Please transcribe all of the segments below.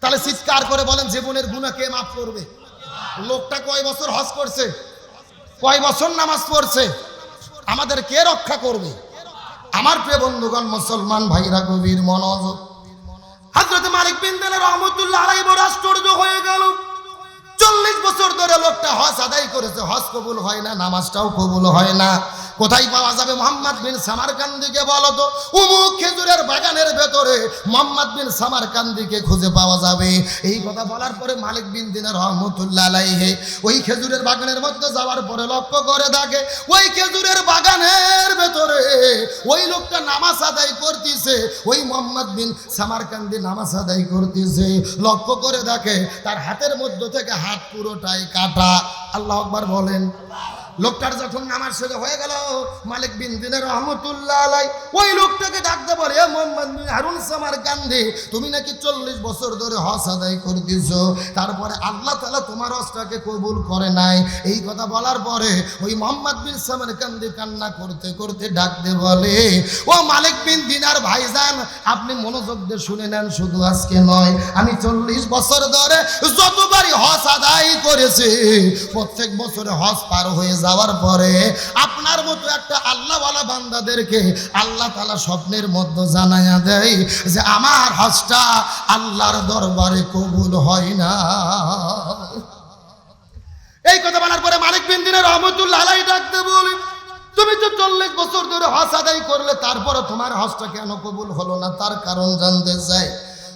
তাহলে চিৎকার করে বলেন, জীবনের গুণা কে মাফ করবে? লোকটা কয় বছর হজ করছে? কয় বছর নামাজ পড়ছে? আমাদের কে রক্ষা করবে? আমার প্রিয় বন্ধুগণ, মুসলমান ভাইরা, গভীর মনোযোগ। হজরত মালিক বিন দিনের রহমতুল্লাহ আলাই বড় আশ্চর্য হয়ে গেল। চল্লিশ বছর ধরে লোকটা হজ আদায় করেছে। হজ কবুল হয় না, নামাজটাও কবুল হয় না। কোথায় পাওয়া যাবে মোহাম্মদ বিন সামারকান্দিকে বলো তো? উমুক খেজুরের বাগানের ভেতরে মোহাম্মদ বিন সামারকান্দিকে খুঁজে পাওয়া যাবে। এই কথা বলার পরে মালিক বিন দিনের রহমতুল্লাহ আলাইহে ওই খেজুরের বাগানের মধ্যে যাওয়ার পরে লক্ষ্য করে থাকে ওই খেজুরের বাগানের ভেতরে ওই লোকটা নামাজ আদায় করতেছে, ওই মোহাম্মদ বিন সামারকান্দি নামাজ আদায় করতেছে। লক্ষ্য করে দেখে, তার হাতের মধ্য থেকে হাত পুরোটাই কাটা। আল্লাহ আকবার বলেন। লোকটার যখন নামাজ শেষ হয়ে গেল, মালিক বিন দিনের রহমতুল্লাহ আলাই, ওই লোকটাকে ডাকতে এ মোহাম্মদ বিন হারুন সামার কান্দে তুমি নাকি চল্লিশ বছর ধরে হস আদায় করতেছ? তারপরে আল্লাহ তালা তোমার হজটাকে কবুল করে নাই। এই কথা বলার পরে ওই মোহাম্মদ বিন সামার কান্দি কান্না করতে করতে ডাকতে বলে, ও মালিক বিন দিনার ভাইজান, আপনি মনোযোগ দিয়ে শুনে নেন, শুধু আজকে নয়, আমি চল্লিশ বছর ধরে যতবারই হস আদায় করেছি, প্রত্যেক বছরে হস পার হয়ে যাওয়ার পরে আপনার মতো একটা আল্লাহওয়ালা বান্দাদেরকে আল্লাহ তালা স্বপ্নের মধ্যে জানাইয়া দেয় যে আমার হজটা আল্লাহর দরবারে কবুল হয় না। এই কথা বলার পরে মালিক বিন দিনের রহমতুল্লাহ আলাই ডাকতে বলি, তুমি তো চল্লিশ বছর ধরে হজ আদায় করলে তারপরে তোমার হজটা কেন কবুল হলো না? তার কারণ জানতে চাই।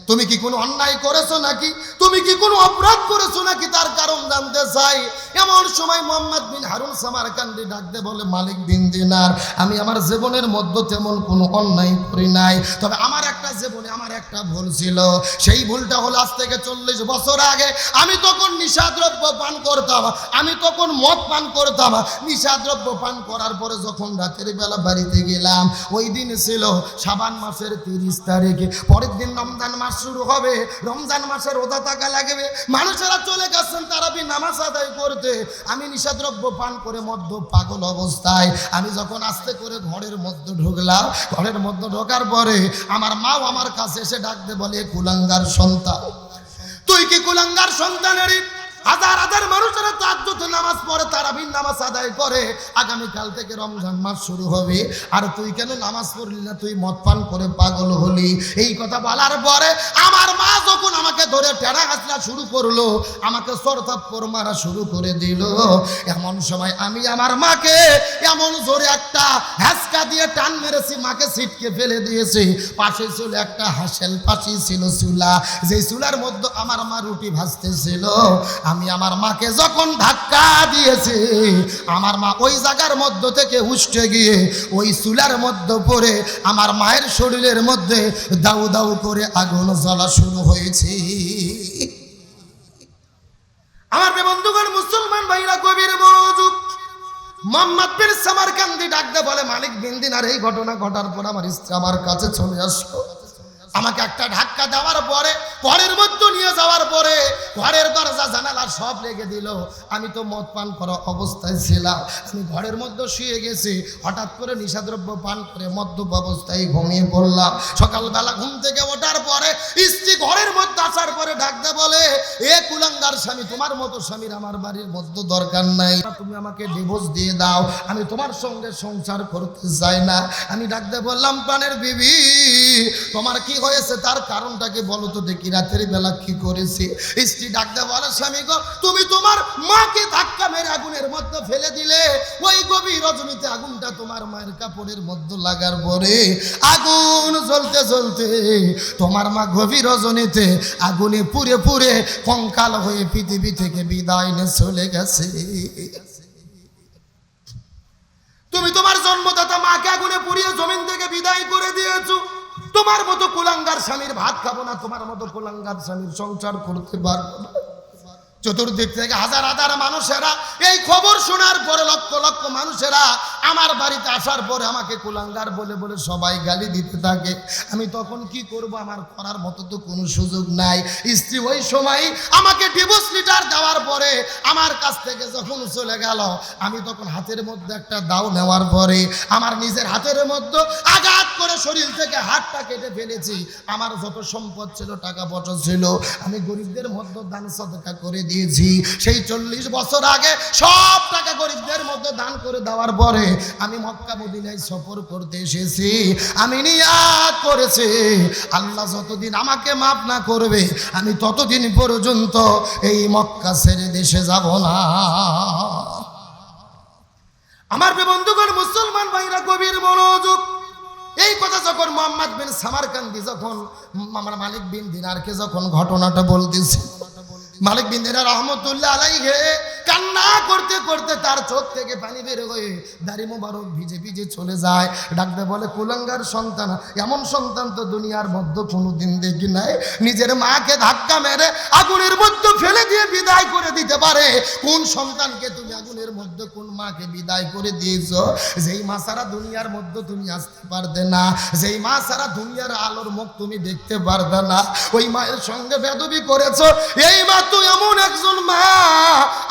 তুমি কি কোনো অন্যায় করেছ নাকি? তুমি কি কোনো অপরাধ করেছ নাকি? তার কারণ জানতে চাই। এমন সময় মোহাম্মদ বিন হারুন সামারকান্দি ডাকতে বলে, মালিক বিন দিনার, আমি আমার জীবনের মধ্যে তেমন কোনো অন্যায় করি নাই। তবে আমার একটা জীবনে আমার একটা ভুল ছিল। সেই ভুলটা হলো আজ থেকে চল্লিশ বছর আগে। আমি তখন নিশাদ্রব্য পান করতাম। আমি তখন মদ পান করতাম। নিশাদ্রব্য পান করার পরে যখন রাতের বেলা বাড়িতে গেলাম, ওই দিন ছিল সাবান মাসের তিরিশ তারিখে। পরের দিন রমজান মাস শুরু হবে, রমজান মাসের রোজা থাকা লাগবে। মানুষেরা চলে গেছেন তারাবি নামাজ আদায় করতে। আমি নিশাদ্রব্য পান করে মধ্য পাগল অবস্থায়। আমি যখন আস্তে করে ঘরের মধ্যে ঢুকলাম, ঘরের মধ্যে ঢোকার পরে আমার মাও আমার কাছে এসে ডাকতে বলে কুলাঙ্গার সন্তান। তুই কি কুলাঙ্গার সন্তানেরই হাজার হাজার মানুষেরা তাজ্জুদ নামাজ পড়ে, তারাবির নামাজ আদায় করে। আগামীকাল থেকে রমজান মাস শুরু হবে। আর তুই কেন নামাজ পড়লি না? তুই মদ পান করে পাগল হলি। এই কথা বলার পরে আমার মা যখন আমাকে ধরে টেরা হাসলা শুরু করল, আমাকে সরতাপ্পর মারা শুরু করে দিল। এমন সময় আমি আমার মাকে এমন জোরে একটা হ্যাসকা দিয়ে টান মেরেছি, মাকে সিটকে ফেলে দিয়েছি। পাশে ছিল একটা হাসেল পাশে ছিল চুলা। যে চুলার মধ্যে আমার মা রুটি ভাজতেছিল আমি আমার মাকে যখন ধাক্কা দিয়েছি, আমার মা ওই জায়গার মধ্য থেকে উষ্টে গিয়ে ওই চুলার মধ্যে পড়ে আমার মায়ের শরীরের মধ্যে দাউ দাউ করে আগুন জ্বলা শুরু হয়েছে। আমার বন্ধুগণ, মুসলমান ভাইরা, গভীর মনোযোগ। মোহাম্মদ বিন সামারকান্দি ডাকতে বলে, মালিক বিন দিনার এই ঘটনা ঘটার পর আমার স্ত্রী আমার কাছে চলে আসলো। আমাকে একটা ধাক্কা দেওয়ার পরে, ঘরের মধ্যে নিয়ে যাওয়ার পরে ঘরের দরজা জানালা সব লেগে দিল। আমি তো মদ পান করা অবস্থায় ছিলাম। আমি ঘরের মধ্যে শুয়ে গেছি। হঠাৎ করে নিশাদ্রব্য পান করে মদ্যপ অবস্থায় ঘুমিয়ে পড়লাম। সকালবেলা ঘুম থেকে ওঠার পরে স্ত্রী ঘরের মধ্যে আসার পরে ডাকতে বলে, এ কুলাঙ্গার স্বামী, তোমার মতো স্বামীর আমার বাড়ির মধ্যে দরকার নাই। তুমি আমাকে ডিভোর্স দিয়ে দাও। আমি তোমার সঙ্গে সংসার করতে চাই না। আমি ডাকতে বললাম, প্রাণের বিবি, তোমার কি হয়েছে, তার কারণটাকে বলো তো দেখি রাতের বেলা কি করেছে? স্ত্রী ডাকতে বলে, স্বামী গো, তুমি তোমার মাকে ধাক্কা মেরে আগুনের মধ্যে ফেলে দিলে। ওই গভীর রজনীতে আগুনটা তোমার মায়ের কাপড়ের মধ্যে লাগার পরে আগুন জ্বলতে জ্বলতে তোমার মা গভীর রজনীতে আগুনে পুড়ে পুরে কঙ্কাল হয়ে পৃথিবী থেকে বিদায় নিয়ে চলে গেছে। তুমি তোমার জন্মদাতা মাকে আগুনে পুড়িয়ে জমিন থেকে বিদায় করে দিয়েছ। তোমার মতো কুলাঙ্গার স্বামীর ভাত খাব না, তোমার মতো কুলাঙ্গার স্বামীর সংসার করতে পারব না। চতুর্দিক থেকে হাজার হাজার মানুষেরা এই খবর শোনার পরে লক্ষ লক্ষ মানুষেরা আমার বাড়িতে আসার পরে আমাকে কুলাঙ্গার বলে বলে সবাই গালি দিতে থাকে। আমি তখন কি করব? আমার করার মতো তো কোনো সুযোগ নাই। স্ত্রী ওই সময় আমাকে ডিভোর্স লিটার দেওয়ার পরে আমার কাছ থেকে যখন চলে গেল, আমি তখন হাতের মধ্যে একটা দাও নেওয়ার পরে আমার নিজের হাতের মধ্যে আঘাত করে শরীর থেকে হাতটা কেটে ফেলেছি। আমার যত সম্পদ ছিল, টাকা পয়সা ছিল, আমি গরিবদের মধ্যে দান সদকা করে দিয়েছি। সেই চল্লিশ বছর আগে সব টাকা গরিবদের মধ্যে দান করে দেওয়ার পরে আমি মক্কা মদিনায় সফর করতে এসেছি। আমি নিয়াত করেছি। আল্লাহ যতদিন আমাকে মাফ না করবে, আমি ততদিন পর্যন্ত এই মক্কা ছেড়ে দেশে যাব না। আমার বন্ধুগণ, মুসলমান ভাইরা, গভীর মনোযোগ। এই কথা যখন মোহাম্মদ বিন সামারকান্দি, যখন আমার মালিক বিন দিনারকে যখন ঘটনাটা বলতেছে মালিক বিন্দিনা রহমতুল্লাহ আলাইহে কান্না করতে করতে তার চোখ থেকে পানি বের হয়ে দাড়ি মোবারক ভিজে ভিজে চলে যায়। ডাকতে বলে, কুলঙ্গার সন্তান, এমন সন্তান তো দুনিয়ার মধ্যে কোনোদিন দেখি নাই। নিজের মাকে ধাক্কা মেরে আগুনের মধ্যে ফেলে দিয়ে বিদায় করে দিতে পারে। কোন সন্তানকে তুমি আগুনের মধ্যে কোন মাকে বিদায় করে দিয়েছ। যেই মা সারা দুনিয়ার মধ্যে তুমি আসতে পারবে না, যেই মা সারা দুনিয়ার আলোর মুখ তুমি দেখতে পারবে না, ওই মায়ের সঙ্গে বেদবি করেছ। এই মা তো এমন একজন মা।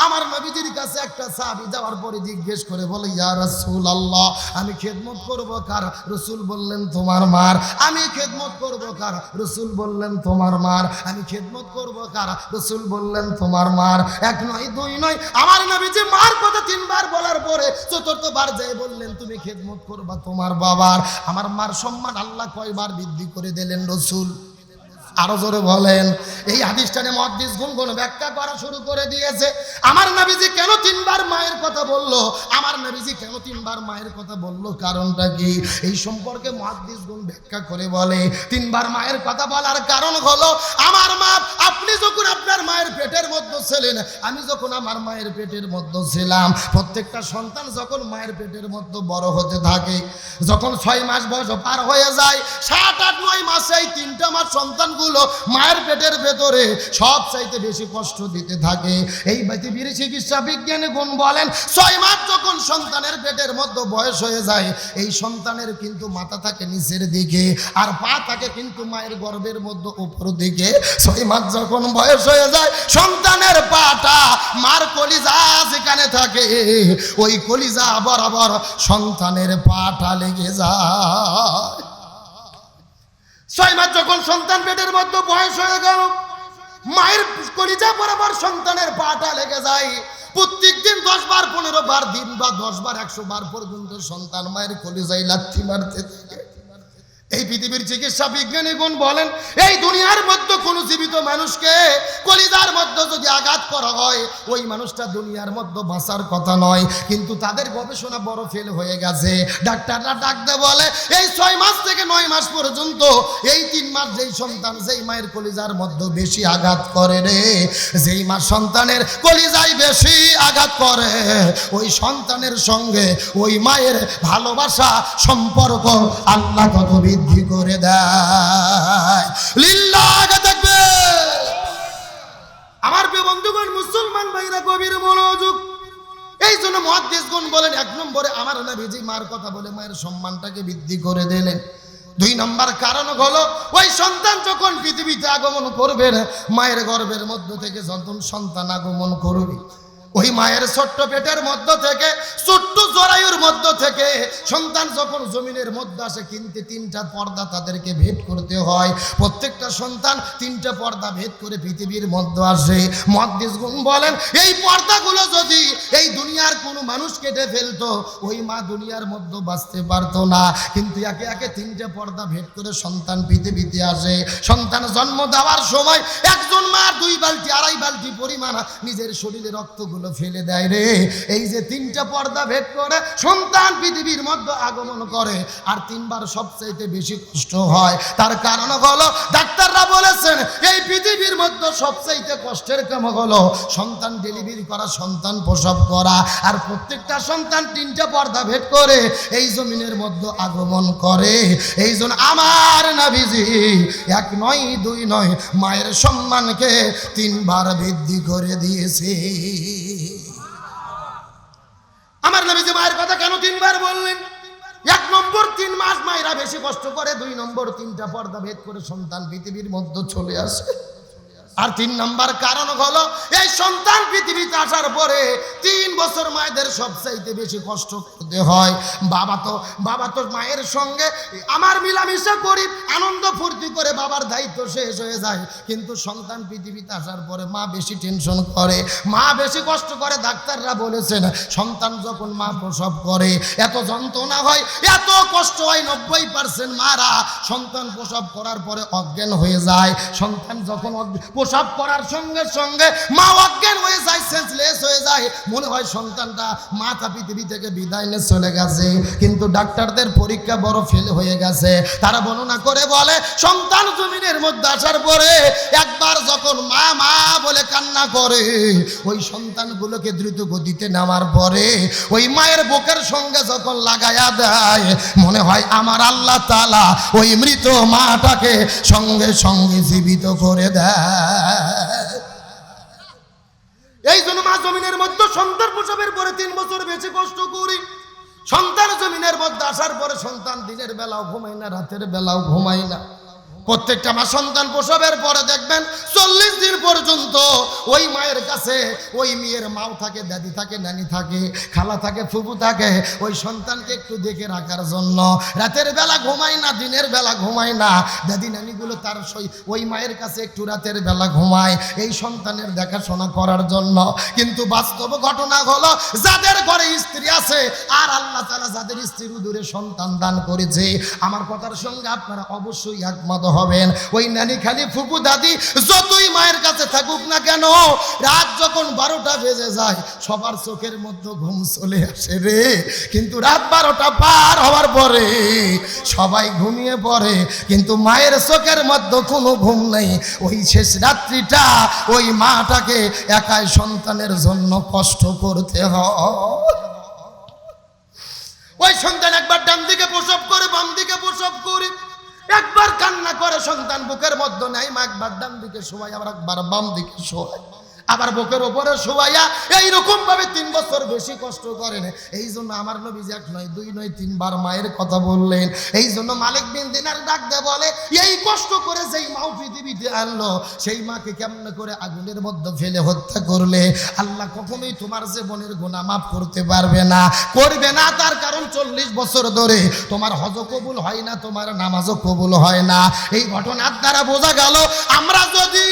আমার নবীজির কাছে একটা সাহাবী যাওয়ার পরে জিজ্ঞেস করে বলে, ইয়া রাসূল আল্লাহ আমি খেদমত করব কার? রসুল বললেন, তোমার মার। আমি খেদমত করব কার? রসুল বললেন, তোমার মার। আমি খেদমত করব কার? রসুল বললেন, তোমার মার। এক নয়, দুই নয়। আমার নবীজি মার কথা তিনবার বলার পরে চতুর্থবার যাই বললেন, তুমি খেদমত করবা তোমার বাবার। আমার মার সম্মান আল্লাহ কয়বার বৃদ্ধি করে দিলেন রসুল। আরও জোরে বলেন, এই হাদিসটানে মহাদিস গুনগুন ব্যাখ্যা করা শুরু করে দিয়েছে। আমার নবীজি কেন তিনবার মায়ের কথা বলল? আমার নবীজি কেন তিনবার মায়ের কথা বলল? কারণটা কি? এই সম্পর্কে মহাদিস গুণ ব্যাখ্যা করে বলে, তিনবার মায়ের কথা বলার কারণ হলো, আমার মা, আপনি যখন আপনার মায়ের পেটের মধ্যে ছিলেন, আমি যখন আমার মায়ের পেটের মধ্যে ছিলাম, প্রত্যেকটা সন্তান যখন মায়ের পেটের মধ্যে বড় হতে থাকে, যখন ছয় মাস বয়স পার হয়ে যায়, সাত আট নয় মাসে এই তিনটা মাস সন্তানগুলো মায়ের পেটের ভেতরে সব চাইতে বেশি কষ্ট দিতে থাকে। এই পৃথিবীর চিকিৎসা বিজ্ঞানী গুণ বলেন, ছয় মাস যখন সন্তানের পেটের মধ্যে বয়স হয়ে যায়, এই সন্তানের কিন্তু মাথা থাকে নিচের দিকে আর পা থাকে কিন্তু মায়ের গর্ভের মধ্যে উপর দিকে। ছয় মাস যখন বয়স হয়ে যায়, সন্তানের পাটা মার কলিজা যেখানে থাকে, ওই কলিজা বরাবর সন্তানের পাটা লেগে যায়। ছয় যখন সন্তান পেটের মধ্যে বয়স হয়ে গেল, মায়ের কলিজা বরাবর সন্তানের পাটা লেগে যায়। প্রত্যেক দিন দশ বার, পনেরো বার, দিন বা দশ বার, একশো বার পর্যন্ত সন্তান মায়ের কলিজায় লাথি মারতে থাকে। এই পৃথিবীর চিকিৎসা বিজ্ঞানী গুণ বলেন, এই দুনিয়ার মধ্যে কোন জীবিত মানুষকে কলিজার মধ্যে যদি আঘাত করা হয়, ওই মানুষটা দুনিয়ার মধ্যে বাঁচার কথা নয়। কিন্তু তাদের গবেষণা বড় ফেল হয়ে গেছে। ডাক্তাররা ডাকতে বলে, এই ছয় মাস থেকে নয় মাস পর্যন্ত, এই তিন মাস যেই সন্তান যেই মায়ের কলিজার মধ্যে বেশি আঘাত করে রে, যেই মা সন্তানের কলিজায় বেশি আঘাত করে, ওই সন্তানের সঙ্গে ওই মায়ের ভালোবাসা সম্পর্ক আল্লাহ কত বৃদ্ধি করে দেয়। থাকবে। আমার বন্ধুগণ, মুসলমান ভাইরা, গভীর মনোযোগ। এই জন্য মহাদেশ গুণ বলেন, এক নম্বরে আমার মার কথা বলে মায়ের সম্মানটাকে বৃদ্ধি করে দিলেন। দুই নম্বর কারণ হলো, ওই সন্তান যখন পৃথিবীতে আগমন করবে মায়ের গর্ভের মধ্য থেকে যখন সন্তান আগমন করবে ওই মায়ের ছোট্ট পেটের মধ্য থেকে, ছোট্ট জরায়ুর মধ্য থেকে সন্তান যখন জমিনের মধ্যে আসে, কিনতে তিনটা পর্দা তাদেরকে ভেদ করতে হয়। প্রত্যেকটা সন্তান তিনটা পর্দা ভেদ করে পৃথিবীর মধ্যে আসে। মহাদিস গুণ বলেন, এই পর্দাগুলো যদি এই দুনিয়ার কোনো মানুষ কেটে ফেলতো, ওই মা দুনিয়ার মধ্যে বাঁচতে পারতো না। কিন্তু একে একে তিনটে পর্দা ভেদ করে সন্তান পৃথিবীতে আসে। সন্তান জন্ম দেওয়ার সময় একজন মা দুই বালতি, আড়াই বালতি পরিমাণ নিজের শরীরে রক্তগুলো ফেলে দেয় রে, এই যে তিনটা পর্দা ভেদ করে সন্তান পৃথিবীর মধ্যে আগমন করে, আর তিনবার সবচাইতে বেশি কষ্ট হয়। তার কারণ হলো, ডাক্তাররা বলেছেন, এই পৃথিবীর মধ্যে সবচাইতে কষ্টের কাম হলো সন্তান ডেলিভারি করা, সন্তান প্রসব করা। আর প্রত্যেকটা সন্তান তিনটা পর্দা ভেদ করে এই জমিনের মধ্যে আগমন করে। এই জন্য আমার নাবিজি এক নয়, দুই নয়, মায়ের সম্মানকে তিনবার বৃদ্ধি করে দিয়েছে। আমার নবী যে মায়ের কথা কেন তিনবার বললেন? এক নম্বর তিন মাস মায়েরা বেশি কষ্ট করে, দুই নম্বর তিনটা পর্দা ভেদ করে সন্তান পৃথিবীর মধ্যে চলে আসে। আর তিন নম্বর কারণ হলো, এই সন্তান পৃথিবীতে আসার পরে তিন বছর মায়েদের সবচাইতে বেশি কষ্ট করতে হয়। বাবা তো বাবা তো মায়ের সঙ্গে, আমার মিলামিশা করি, আনন্দ ফুর্তি করে বাবার দায়িত্ব শেষ হয়ে যায়। কিন্তু সন্তান পৃথিবীতে আসার পরে মা বেশি টেনশন করে, মা বেশি কষ্ট করে, ডাক্তাররা বলেছেন, সন্তান যখন মা প্রসব করে, এত যন্ত্রণা হয়, এত কষ্ট হয়, নব্বই পার্সেন্ট মারা সন্তান প্রসব করার পরে অজ্ঞান হয়ে যায়। সন্তান যখন প্রসব করার সঙ্গে সঙ্গে মা অজ্ঞান হয়ে যায় সেন্সলেস হয়ে যায়। মনে হয় সন্তানটা মাথা পৃথিবী থেকে বিদায় নিয়ে চলে গেছে, কিন্তু ডাক্তারদের পরীক্ষা বড় ফেল হয়ে গেছে। তারা বর্ণনা করে বলে, সন্তান জমিনের মধ্যে আসার পরে একবার যখন মা মা বলে কান্না করে, ওই সন্তানগুলোকে দ্রুত গতিতে নেওয়ার পরে ওই মায়ের বুকের সঙ্গে যখন লাগায়া দেয়, মনে হয় আমার আল্লাহ তালা ওই মৃত মাটাকে সঙ্গে সঙ্গে জীবিত করে দেয়। এই জন্য মা জমিনের মধ্যে সন্তান প্রসবের পরে তিন বছর বেশি কষ্ট করি। সন্তান জমিনের মধ্যে আসার পরে সন্তান দিনের বেলাও ঘুমাই না, রাতের বেলাও ঘুমাই না। প্রত্যেকটা মা সন্তান প্রসবের পরে দেখবেন চল্লিশ দিন পর্যন্ত ওই মায়ের কাছে ওই মেয়ের মাও থাকে, দাদি থাকে, নানি থাকে, খালা থাকে ফুপু থাকে। ওই সন্তানকে একটু দেখে রাখার জন্য রাতের বেলা ঘুমায় না, দিনের বেলা ঘুমায় না। দাদি নানিগুলো তার সই ওই মায়ের কাছে একটু রাতের বেলা ঘুমায় এই সন্তানের দেখাশোনা করার জন্য। কিন্তু বাস্তব ঘটনা হলো যাদের ঘরে স্ত্রী আছে আর আল্লাহ তালা যাদের স্ত্রীর দূরে সন্তান দান করেছে, আমার কথার সঙ্গে আপনারা অবশ্যই একমত হবেন। ওই নানি খালি ফুপু দাদি, যতই মায়ের কাছে থাকুক না কেন, রাত যখন বারোটা বেজে যায়, সবার চোখের মধ্যে ঘুম চলে আসে রে। কিন্তু রাত বারোটা পার হওয়ার পরে সবাই ঘুমিয়ে পড়ে, কিন্তু মায়ের চোখের মধ্যে কোনো ঘুম নেই। ওই শেষ রাত্রিটা ওই মাটাকে একাই সন্তানের জন্য কষ্ট করতে হয়। ওই সন্তান একবার ডান দিকে প্রসব করে, বাম দিকে প্রসব করে। একবার কান্না করে সন্তান বুকের মধ্যে নেয় মা একবার ডান দিকে শোয়াই, আবার একবার বাম দিকে শোয়াই। আবার বুকের ওপরে শোয়াইয়া এইরকম ভাবে তিন বছর বেশি কষ্ট করেন এই জন্য আমার নবী যে এক নয়, দুই নয়, তিনবার মায়ের কথা বললেন। এই জন্য মালিক বিন দিনার ডাক দে বলে, এই কষ্ট করে যেই মাও পৃথিবীতে আনলো, সেই মাকে কেমন করে আগুনের মধ্যে ফেলে হত্যা করলে? আল্লাহ কখনোই তোমার জীবনের গুণা মাফ করতে পারবে না। করবে না তার কারণ চল্লিশ বছর ধরে। তোমার হজ কবুল হয় না, তোমার নামাজও কবুল হয় না। এই ঘটনার দ্বারা বোঝা গেল, আমরা যদি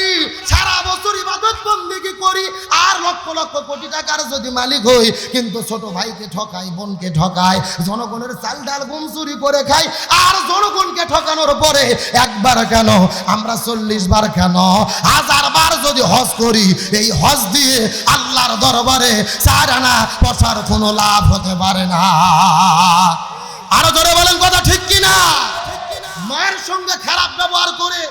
সারা বছর ইবাদত বন্দিগি করি? আর লক্ষ লক্ষ কোটি টাকার যদি মালিক হই, কিন্তু ছোট ভাইকে ঠকাই, বোনকে ঠকাই, জনগণের চাল ডাল গুম চুরি করে খাই, আর জনগণকে ঠকানোর পরে একবার কেন? আমরা চল্লিশ বার কেন? হাজার বার যদি হজ করি, এই হজ দিয়ে আল্লাহর দরবারে চার আনা পশার কোনো লাভ হতে পারে না। আরও ধরে বলেন কথা ঠিক কিনা? মায়ের সঙ্গে খারাপ ব্যবহার করে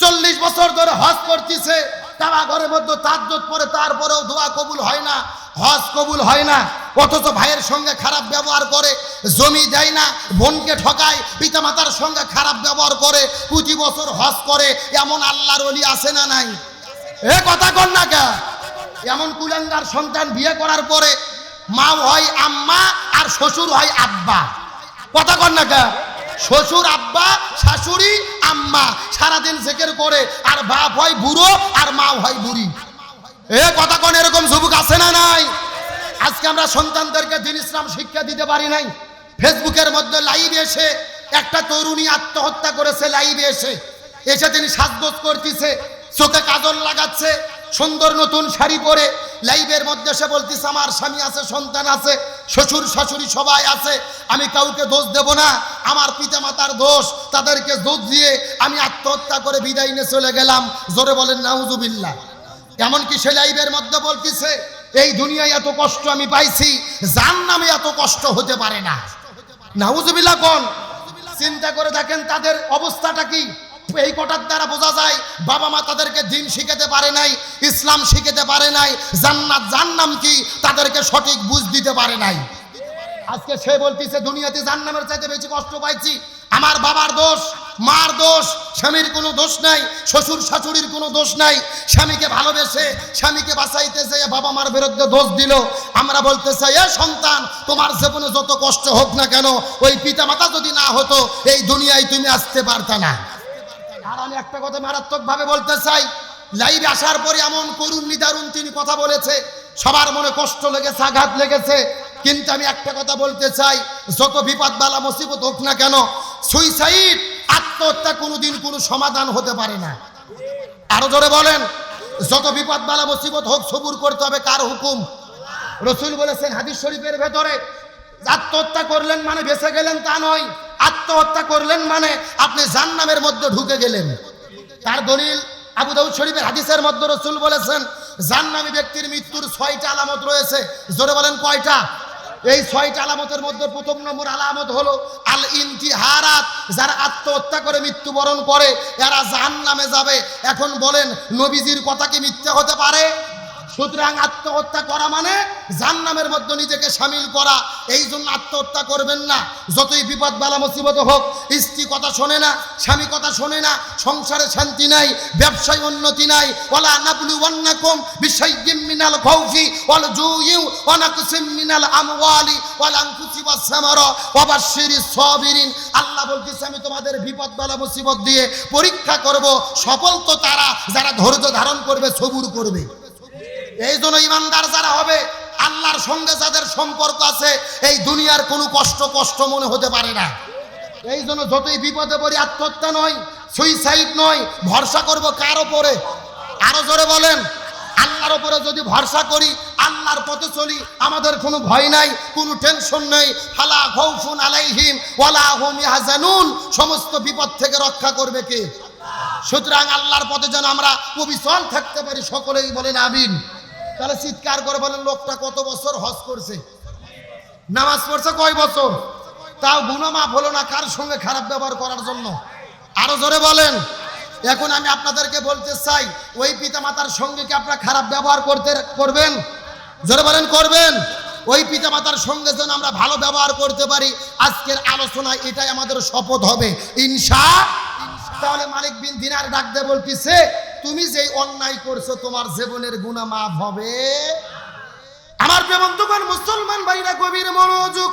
চল্লিশ বছর ধরে হজ করতেছে। তারা ঘরের মধ্যে তাজ্জত পরে তারপরেও দোয়া কবুল হয় না, হজ কবুল হয় না। অথচ ভাইয়ের সঙ্গে খারাপ ব্যবহার করে, জমি দেয় না, বোনকে ঠকায়, পিতামাতার সঙ্গে খারাপ ব্যবহার করে, প্রতি বছর হজ করে, এমন আল্লাহর অলি আছে না নাই? এ কথা কর না কে এমন কুলাঙ্গার সন্তান বিয়ে করার পরে মা হয় আম্মা আর শ্বশুর হয় আব্বা। কথা কর না কে শ্বশুর, আব্বা, শাশুড়ি, আম্মা। সারাদিন জেকের করে আর বাপ হয় বুড়ো আর মা হয় বুড়ি। এ কথা কোন এরকম যুবক আছে না নাই? আজকে আমরা সন্তানদেরকে দিন ইসলাম শিক্ষা দিতে পারি নাই। ফেসবুকের মধ্যে লাইভ এসে একটা তরুণী আত্মহত্যা করেছে, লাইভে এসে। এসে তিনি সাজগোজ করতেছে, চোখে কাজল লাগাচ্ছে সুন্দর নতুন শাড়ি পরে লাইভের মধ্যে সে বলতেছে, আমার স্বামী আছে, সন্তান আছে, শ্বশুর, শাশুড়ি সবাই আছে, আমি কাউকে দোষ দেব না, আমার পিতামাতার দোষ, তাদেরকে দোষ দিয়ে আমি আত্মহত্যা করে বিদায় নিয়ে চলে গেলাম। জোরে বলেন, নাউজুবিল্লাহ। এমনকি সে লাইভের মধ্যে বলতিছে, এই দুনিয়ায় এত কষ্ট আমি পাইছি যার নামে এত কষ্ট হতে পারে না। নাউজুবিল্লাহ কোন? চিন্তা করে দেখেন তাদের অবস্থাটা কি? এই কটার দ্বারা বোঝা যায় বাবা মা তাদেরকে দিন শিখাতে পারে নাই, ইসলাম শিখাতে পারে নাই, জান্নাত জান্নাম কি তাদেরকে সঠিক বুঝ দিতে পারে নাই। আজকে সে বলতেছে, দুনিয়াতে জান্নামের চাইতে বেশি কষ্ট পাইছি। আমার বাবার দোষ, মার দোষ, স্বামীর কোনো দোষ নাই, শ্বশুর শাশুড়ির কোনো দোষ নাই। স্বামীকে ভালোবেসে, স্বামীকে বাঁচাইতে বাবা মার বিরুদ্ধে দোষ দিল। আমরা বলতে চাই এ সন্তান, তোমার জীবনে যত কষ্ট হোক না কেন, ওই পিতামাতা যদি না হতো, এই দুনিয়ায় তুমি আসতে পারতা না। আর আমি একটা কথা মারাত্মক ভাবে বলতে চাই। লাইভে আসার পরে এমন করুণ, নিদারুণ তিনি কথা বলেছে। সবার মনে কষ্ট লেগেছে, আঘাত লেগেছে। কিন্তু আমি একটা কথা বলতে চাই, যত বিপদ বালা মুসিবত হোক না কেন, সুইসাইড, আত্মহত্যা কোনোদিন কোনো সমাধান হতে পারে না। আরও জোরে বলেন, যত বিপদ বালা মুসিবত হোক সবুর করতে হবে কার হুকুম? রসুল বলেছেন হাদিস শরীফের ভেতরে, আত্মহত্যা করলেন মানে বেঁচে গেলেন তা নয়। আত্মহত্যা করলেন মানে আপনি জান্নামের মধ্যে ঢুকে গেলেন। তার দলিল আবু দাউদ শরীফের হাদিসের মধ্যে রসুল বলেছেন জান্নামী ব্যক্তির মৃত্যুর ছয়টা আলামত রয়েছে। জোরে বলেন কয়টা? এই ছয়টা আলামতের মধ্যে প্রথম নম্বর আলামত হলো আল ইন্তিহারাত যারা আত্মহত্যা করে মৃত্যুবরণ করে, এরা জাহান্নামে যাবে। এখন বলেন, নবীজির কথা কি মিথ্যা হতে পারে? সুতরাং আত্মহত্যা করা মানে জান্নামের মধ্যে নিজেকে সামিল করা। এই জন্য আত্মহত্যা করবেন না। যতই বিপদ, বালা, মুসিবত হোক, স্ত্রী কথা শোনে না, স্বামী কথা শোনে না, সংসারে শান্তি নাই, ব্যবসায় উন্নতি নাই ওলা নাবলু ওয়ান্নাকুম বিশাইয়্যিম মিনাল খাউফি ওয়াল জুয়ি ওয়া নাকসিম মিনাল আমওয়ালি ওয়াল আনফুসি ওয়াস সামারা আল্লাহ বলতেছে, আমি তোমাদের বিপদ, বালা, মুসিবত দিয়ে পরীক্ষা করব। সফল তো তারা, যারা ধৈর্য ধারণ করবে, সবুর করবে। এই জন্য ইমানদার যারা হবে, আল্লাহর সঙ্গে যাদের সম্পর্ক আছে, এই দুনিয়ার কোনো কষ্ট কষ্ট মনে হতে পারে না। এই জন্য যতই বিপদে পড়ি, আত্মহত্যা নয় সুইসাইড নয়, ভরসা করব কার ওপরে আরও জোরে বলেন, আল্লাহর ওপরে যদি ভরসা করি, আল্লাহর পথে চলি, আমাদের কোনো ভয় নাই, কোনো টেনশন নেই। ফালা খৌফুন আলাইহিম, ওয়ালা হুম ইয়াহজানুন। সমস্ত বিপদ থেকে রক্ষা করবে কে? সুতরাং আল্লাহর পথে যেন আমরা অবিচল থাকতে পারি, সকলেই বলেন আমিন। তাহলে চিৎকার করে বলেন লোকটা কত বছর হজ করছে? নামাজ পড়ছে কয় বছর? তাও গুণমাপ হলো না কার সঙ্গে খারাপ ব্যবহার করার জন্য। আরও জোরে বলেন। এখন আমি আপনাদেরকে বলতে চাই, ওই পিতামাতার সঙ্গে কি আপনারা খারাপ ব্যবহার করতে করবেন? জোরে বলেন, করবেন। ওই পিতামাতার সঙ্গে যেন আমরা ভালো ব্যবহার করতে পারি, আজকের আলোচনায় এটাই আমাদের শপথ হবে। ইনশা তাহলে মালিক বিন দিনার ডাক দে বলতিছে তুমি যেই অন্যায় করছ, তোমার জীবনের গুণা মাফ হবে। আমার প্রেমন্তগণ মুসলমান ভাইরা, গভীর মনোযোগ।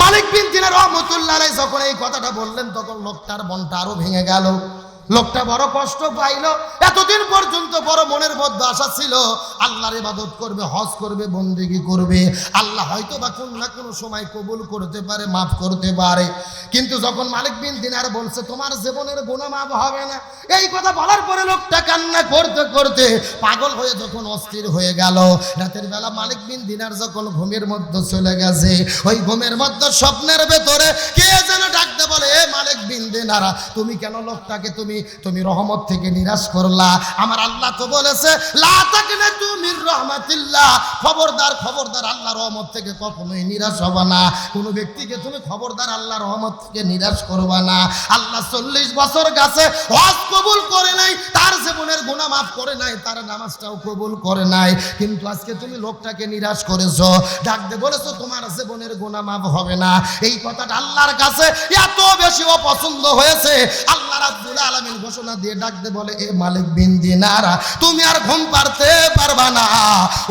মালিক বিন দিনের রহমতুল্লাহ যখন এই কথাটা বললেন, তখন লোকটার মনটা আরও ভেঙে গেল। লোকটা বড় কষ্ট পাইলো। এতদিন পর্যন্ত বড় মনের মধ্যে আশা ছিল, আল্লাহর ইবাদত করবে, হজ করবে, বন্দেগি করবে। আল্লাহ হয়তো বা কোন না কোনো সময় কবুল করতে পারে, মাফ করতে পারে। কিন্তু যখন মালিক বিন দিনার বলছে, তোমার জীবনের গুণা মাফ হবে না। এই কথা বলার পরে লোকটা কান্না করতে করতে পাগল হয়ে যখন অস্থির হয়ে গেল, রাতের বেলা মালিক বিন দিনার যখন ঘুমের মধ্যে চলে গেছে, ওই ঘুমের মধ্যে স্বপ্নের ভেতরে কে যেন ডাকতে বলে, এ মালিক বিন দিনারা, তুমি কেন লোকটাকে তুমি তুমি রহমত থেকে নিরাশ করলা। আমার আল্লাহ তো বলেছে তুমি রহমাতিল্লাহ। খবরদার খবরদার আল্লাহ রহমত থেকে কখনোই নিরাশ হবে না। কোনো ব্যক্তিকে তুমি খবরদার আল্লাহ রহমত থেকে নিরাশ করবা না। আল্লাহ চল্লিশ বছর গাছে হজ কবুল করে নাই, তার জীবনের গুণা মাফ করে নাই, তার নামাজটাও কবুল করে নাই। কিন্তু আজকে তুমি লোকটাকে নিরাশ করেছ, ডাকতে বলেছ, তোমার জীবনের গুণা মাফ হবে না। এই কথাটা আল্লাহর কাছে এত বেশি অপছন্দ হয়েছে। আল্লাহ রাব্বুল আলামিন ঘোষণা দিয়ে ডাকতে বলে, এ মালিক বিন দিনারা, তুমি আর ঘুম পারতে পারবা না।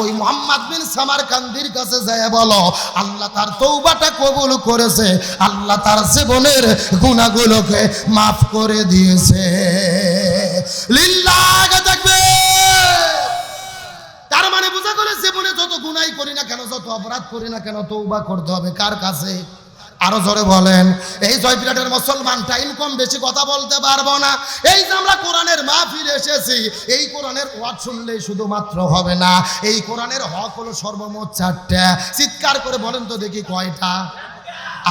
ওই মোহাম্মদ বিন সামারকান্দির কাছে যায় বলো, আল্লাহ তার তৌবাটা কবুল করেছে, আল্লাহ তার জীবনের গুণাগুলোকে মাফ করে দিয়েছে। লিল্লাহ, দেখবে? তার মানে বোঝা গেলে জীবনে যত গুনাই করি না কেন, যত অপরাধ করি না কেন তৌবা করতে হবে। কার কাছে? আরও জোরে বলেন, এই জয়পিরাটের মুসলমান টাইম কম বেশি কথা বলতে পারব না। এই যে আমরা কোরআনের মা ফিরে এসেছি, এই কোরআনের ওয়ার্ড শুনলেই শুধুমাত্র হবে না। এই কোরআনের হক হলো সর্বমোট চারটা। চিৎকার করে বলেন তো দেখি কয়টা?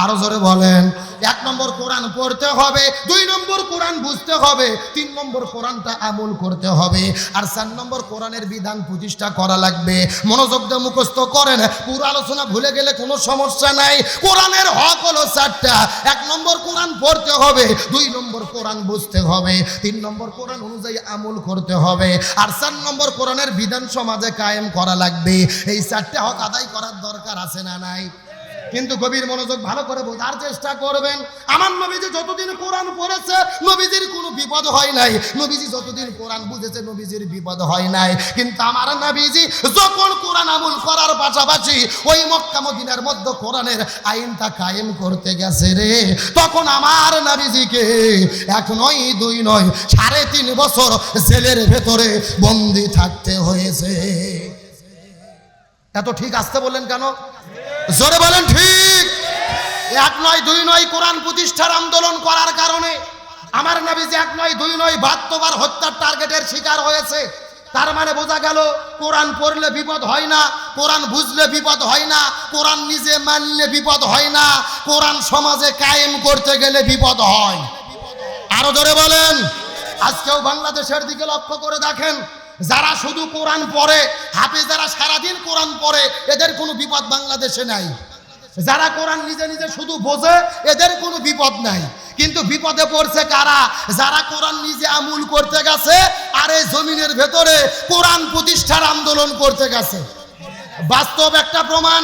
আরও জোরে বলেন। এক নম্বর কোরআন পড়তে হবে, দুই নম্বর কোরআন বুঝতে হবে, তিন নম্বর কোরআনটা আমল করতে হবে, আর চার নম্বর কোরআনের বিধান প্রতিষ্ঠা করা লাগবে। মনোযোগ দিয়ে মুখস্থ করেন, পুরো আলোচনা ভুলে গেলে কোনো সমস্যা নাই। কোরআনের হক হলো চারটা, এক নম্বর কোরআন পড়তে হবে, দুই নম্বর কোরআন বুঝতে হবে, তিন নম্বর কোরআন অনুযায়ী আমল করতে হবে, আর চার নম্বর কোরআনের বিধান সমাজে কায়েম করা লাগবে। এই চারটে হক আদায় করার দরকার আছে না নাই? কিন্তু গভীর মনোযোগ ভালো করে বোঝার চেষ্টা করবেন। আমার নবীজি যতদিন কোরআন পড়েছে, নবীজির কোনো বিপদ হয় নাই। নবীজি যতদিন কোরআন বুঝেছে, নবীজির বিপদ হয় নাই। কিন্তু আমার নবীজি যখন কোরআন আমল করার পাশাপাশি ওই মক্কা মদিনার মধ্যে কোরআনের আইনটা কায়েম করতে গেছে রে, তখন আমার নবীজিকে এক নয়, দুই নয়, সাড়ে তিন বছর জেলের ভেতরে বন্দি থাকতে হয়েছে। এত ঠিক আসতে বললেন কেন? জোরে বলেন ঠিক। এক নয়, দুই নয় কোরআন প্রতিষ্ঠার আন্দোলন করার কারণে আমার নবী যে এক নয়, দুই নয় বাহাত্তবার হত্যার টার্গেটের শিকার হয়েছে। তার মানে বোঝা গেল, কোরআন পড়লে বিপদ হয় না, কোরআন বুঝলে বিপদ হয় না, কোরআন নিজে মানলে বিপদ হয় না, কোরআন সমাজে কায়েম করতে গেলে বিপদ হয়। আরও ধরে বলেন। আজকেও বাংলাদেশের দিকে লক্ষ্য করে দেখেন যারা শুধু কোরআন পড়ে হাফিজ যারা সারাদিন কোরআন পড়ে, এদের কোনো বিপদ বাংলাদেশে নাই। যারা কোরআন নিজে নিজে শুধু বোঝে, এদের কোনো বিপদ নাই। কিন্তু বিপদে পড়ছে কারা? যারা কোরআন নিজে আমূল করতে গেছে, আর এই জমিনের ভেতরে কোরআন প্রতিষ্ঠার আন্দোলন করতে গেছে। বাস্তব একটা প্রমাণ,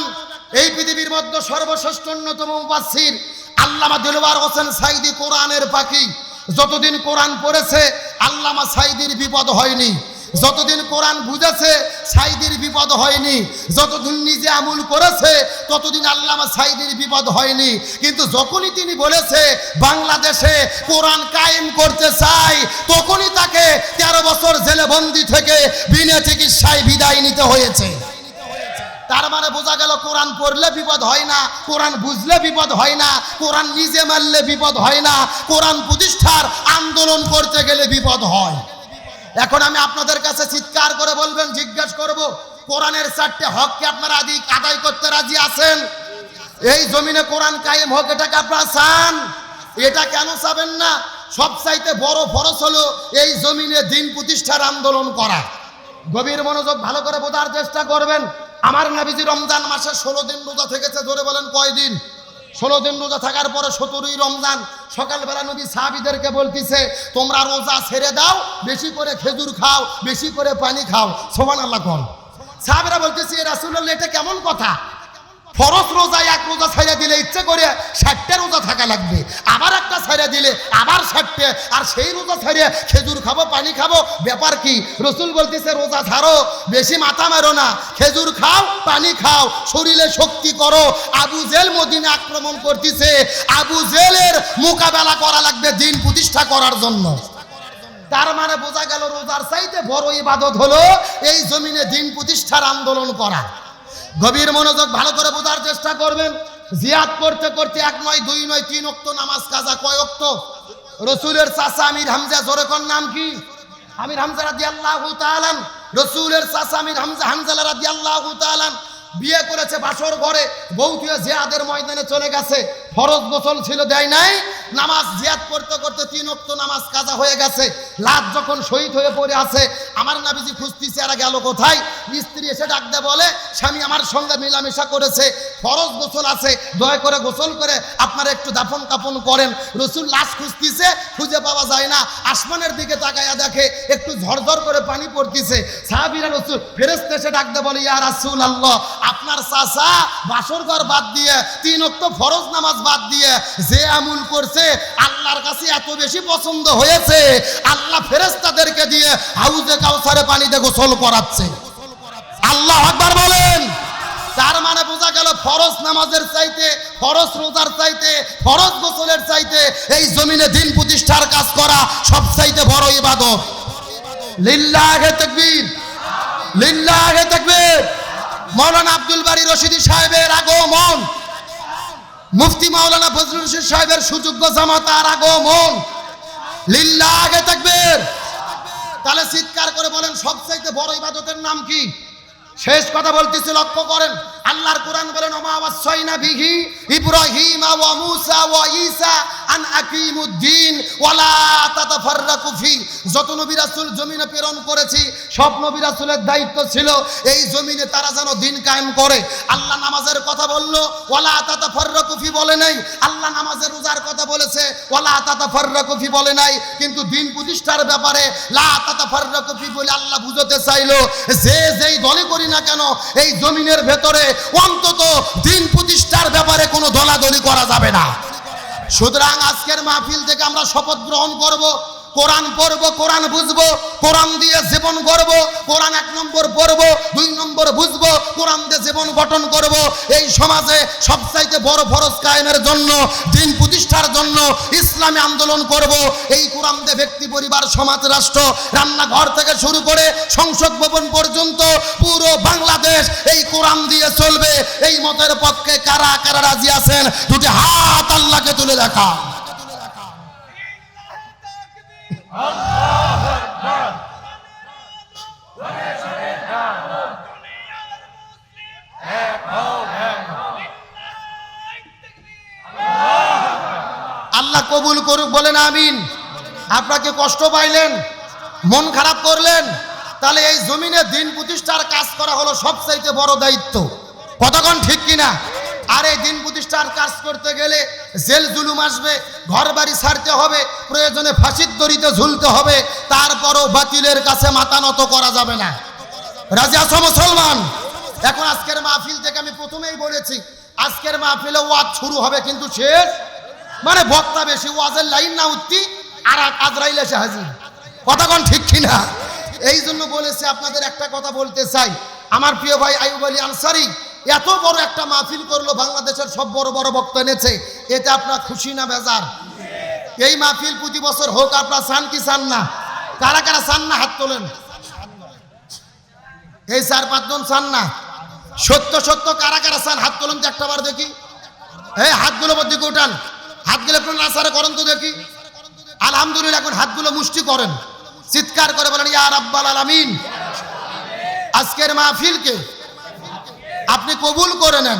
এই পৃথিবীর মধ্যে সর্বশ্রেষ্ঠ অন্যতম মুফাসসির আল্লামা দিলওয়ার হোসেন সাইদি কোরআনের পাখি। যতদিন কোরআন পড়েছে, আল্লামা সাইদির বিপদ হয়নি। যতদিন কোরআন বুঝেছে, সাইদির বিপদ হয়নি। যতদিন নিজে আমুল করেছে, ততদিন আল্লামা সাইদির বিপদ হয়নি। কিন্তু যখনই তিনি বলেছে, বাংলাদেশে কোরআন কায়েম করতে চাই, তখনই তাকে তেরো বছর জেলে বন্দি থেকে বিনা চিকিৎসায় বিদায় নিতে হয়েছে। তার মানে বোঝা গেল, কোরআন পড়লে বিপদ হয় না, কোরআন বুঝলে বিপদ হয় না, কোরআন নিজে মারলে বিপদ হয় না, কোরআন প্রতিষ্ঠার আন্দোলন করতে গেলে বিপদ হয়। এখন আমি আপনাদের কাছে চিৎকার করে বলবেন, জিজ্ঞেস করব, কোরআনের চারটে হককে আপনারা আদি আদায় করতে রাজি আছেন? এই জমিনে কোরআন কায়েম হোক এটাকে আপনারা চান? এটা কেন চাবেন না? সব চাইতে বড় ফরজ হলো এই জমিনে দিন প্রতিষ্ঠার আন্দোলন করা। গভীর মনোযোগ ভালো করে বোঝার চেষ্টা করবেন। আমার নাবিজি রমজান মাসে ষোলো দিন রোজা থেকেছে ধরে বলেন কয় দিন ষোলো দিন রোজা থাকার পরে সতেরোই রমজান সকালবেলা নবী সাহাবিদেরকে বলতিছে, তোমরা রোজা ছেড়ে দাও, বেশি করে খেজুর খাও, বেশি করে পানি খাও। সোমান আল্লাহ কন। সাহাবিরা বলতেছে রাসুল্লাহ এটা কেমন কথা? ফরজ রোজা, এক রোজা ছাইড়া দিলে ইচ্ছে করে ষাটটা রোজা থাকা লাগবে। আবার একটা ছাইড়া দিলে আবার ষাটটে। আর সেই রোজা ছাড়িয়ে খেজুর খাব, পানি খাব, ব্যাপার কি? রসুল বলতেছে, রোজা ছাড়ো, বেশি মাথা মারো না। খেজুর খাও, পানি খাও, শরীরে শক্তি করো। আবু জেল মদিনে আক্রমণ করতেছে। আবু জেলের মোকাবেলা করা লাগবে দিন প্রতিষ্ঠা করার জন্য। তার মানে বোঝা গেল, রোজার চাইতে বড় ইবাদত হলো এই জমিনে দিন প্রতিষ্ঠার আন্দোলন করা। গভীর মনোযোগ ভালো করে বোঝার চেষ্টা করবেন। জিয়াদ করতে করতে এক নয়, দুই নয়, তিন অক্ত নামাজ কাজা কয় অক্ত রসুলের চাষা আমির হামজা জোরেকর নাম কি? আমির হামজা রাজি আল্লাহ তালান রসুলের চাষা আমির হামজা হামজালা রাজি আল্লাহ তালান বিয়ে করেছে বাসর ঘরে। বউ জিয়াদের ময়দানে চলে গেছে। ফরজ গোসল ছিল, দেয় নাই। নামাজ জিয়াদ করতে করতে তিন অক্ত নামাজ কাজা হয়ে গেছে। লাভ যখন শহীদ হয়ে পড়ে আছে, আমার নাবিজি খুঁজতিছে এরা গেল কোথায়? স্ত্রী এসে ডাক দেয় বলে, স্বামী আমার সঙ্গে মিলামেশা করেছে, ফরজ গোসল আছে, দয়া করে গোসল করে আপনারা একটু দাফন কাপন করেন। রসুল লাশ খুঁজতিছে, খুঁজে পাওয়া যায় না। আসমানের দিকে তাকাইয়া দেখে একটু ঝরঝর করে পানি পড়তিছে। সাহাবিরা রসুল ফেরেস্তে এসে ডাক দেয় বলে, ইয়া রাসুল আল্লাহ আপনার চাচা বাসর ঘর বাদ দিয়ে তিন অক্ত ফরজ নামাজ বাদ দিয়ে যে আমুল করছে, আল্লাহর কাছে এত বেশি পছন্দ হয়েছে, আল্লাহ ফেরেস্তাদেরকে দিয়ে হাউজে কাউসারে পানিতে গোসল করাচ্ছে। আল্লাহ আকবার বলেন। তার মানে বোঝা গেল ফরজ নামাজের চাইতে, ফরজ রোজার চাইতে, ফরজ গোসলের চাইতে এই জমিনে দিন প্রতিষ্ঠার কাজ করা সব চাইতে বড় ইবাদত। লিল্লাহে তাকবীর। লিল্লাহে তাকবীর। মৌলানা আব্দুল বাড়ি রশিদি সাহেবের আগমন। মুফতি মাওলানা ফজলুল রশিদ সাহেবের সুযোগ্য জামাতার আগমন। লিল্লাহে তাকবীর। তাহলে চিৎকার করে বলেন, সবচাইতে বড় ইবাদতের নাম কি? শেষ কথা বলতেছি, লক্ষ্য করেন, আল্লাহর কোরআন বলেন, ওমা ওয়াসাইনা বিহি ইব্রাহিম ওয়া মুসা ওয়া ঈসা আন আকিমুদ্দিন, ওয়ালা তাতাফাররাকু ফি। যত নবী রাসূল জমিনে প্রেরণ করেছি, সব নবী রাসূলের দায়িত্ব ছিল, এই জমিনে তারা যেন দিন কায়েম করে। আল্লাহ নামাজের কথা বলল, ওয়ালা তাতাফাররাকু ফি বলে নাই। আল্লাহ নামাজের রোজার কথা বলেছে, ওয়ালা তাতাফাররাকু ফি বলে নাই। কিন্তু দিন প্রতিষ্ঠার ব্যাপারে, লা তাতাফাররাকু ফি বলে আল্লাহ বুঝাতে চাইলো, যে যেই দলে করি না কেন, এই জমিনের ভেতরে অন্তত দিন প্রতিষ্ঠার ব্যাপারে কোনো দলাদলি করা যাবে না। সুতরাং আজকের মাহফিল থেকে আমরা শপথ গ্রহণ করব। কোরআন পড়ব, কোরআন বুঝব, কোরআন দিয়ে জীবন গড়ব, কোরআন এক নম্বর পড়ব, দুই নম্বর বুঝব, কোরআন দিয়ে জীবন গঠন করব। এই সমাজে সবচাইতে বড় ফরজ কায়েমের জন্য, দিন প্রতিষ্ঠার জন্য ইসলামী আন্দোলন করব। এই কোরআন দিয়ে ব্যক্তি, পরিবার, সমাজ, রাষ্ট্র, রান্নাঘর থেকে শুরু করে সংসদ ভবন পর্যন্ত পুরো বাংলাদেশ এই কোরআন দিয়ে চলবে। এই মতের পক্ষে কারা কারা রাজি আছেন? দুটি হাত আল্লাহকে তুলে দেখা আল্লাহ কবুল করুক, বলেন আমিন। আপনাকে কষ্ট পাইলেন, মন খারাপ করলেন, তাহলে এই জমিনে দিন প্রতিষ্ঠার কাজ করা হলো সবচাইতে বড় দায়িত্ব। কতক্ষণ ঠিক কিনা? আর এই দিন প্রতিষ্ঠার কাজ করতে গেলে জেল জুলুম আসবে ঘর বাড়ি ছাড়তে হবে, প্রয়োজনে ফাঁসির দড়িতে ঝুলতে হবে, তারপরও বাতিলের কাছে মাথা নত করা যাবে না। রাজি আছো মুসলমান? এখন আজকের মাহফিল থেকে আমি প্রথমেই বলেছি, আজকের মাহফিলে ওয়াজ শুরু হবে কিন্তু শেষ। মানে বক্তা বেশি, ওয়াজের লাইন না উঠতি, আর আজরাইল এসে হাজির। কথাক্ষণ ঠিক কিনা? এই জন্য বলেছি আপনাদের একটা কথা বলতে চাই। আমার প্রিয় ভাই আইব আলী আনসারি এত বড় একটা মাহফিল করল বাংলাদেশের সব বড় বড় বক্তা এনেছে। এতে আপনার খুশি না বেজার? এই মাহফিল প্রতি বছর হোক, আপনার চান কি চান না? কারা কারা চান না হাত তোলেন? এই চার পাঁচজন চান না? সত্য সত্য, কারা কারা চান হাত তোলেন তো একটা বার দেখি। এই হাতগুলো মধ্যে উঠান। হাতগুলো একটু নাসারে করেন তো দেখি। আলহামদুলিল্লাহ, এখন হাতগুলো মুষ্টি করেন। চিৎকার করে বলেন, ইয়া রাব্বাল আলামিন। আজকের মাহফিলকে আপনি কবুল করে নেন।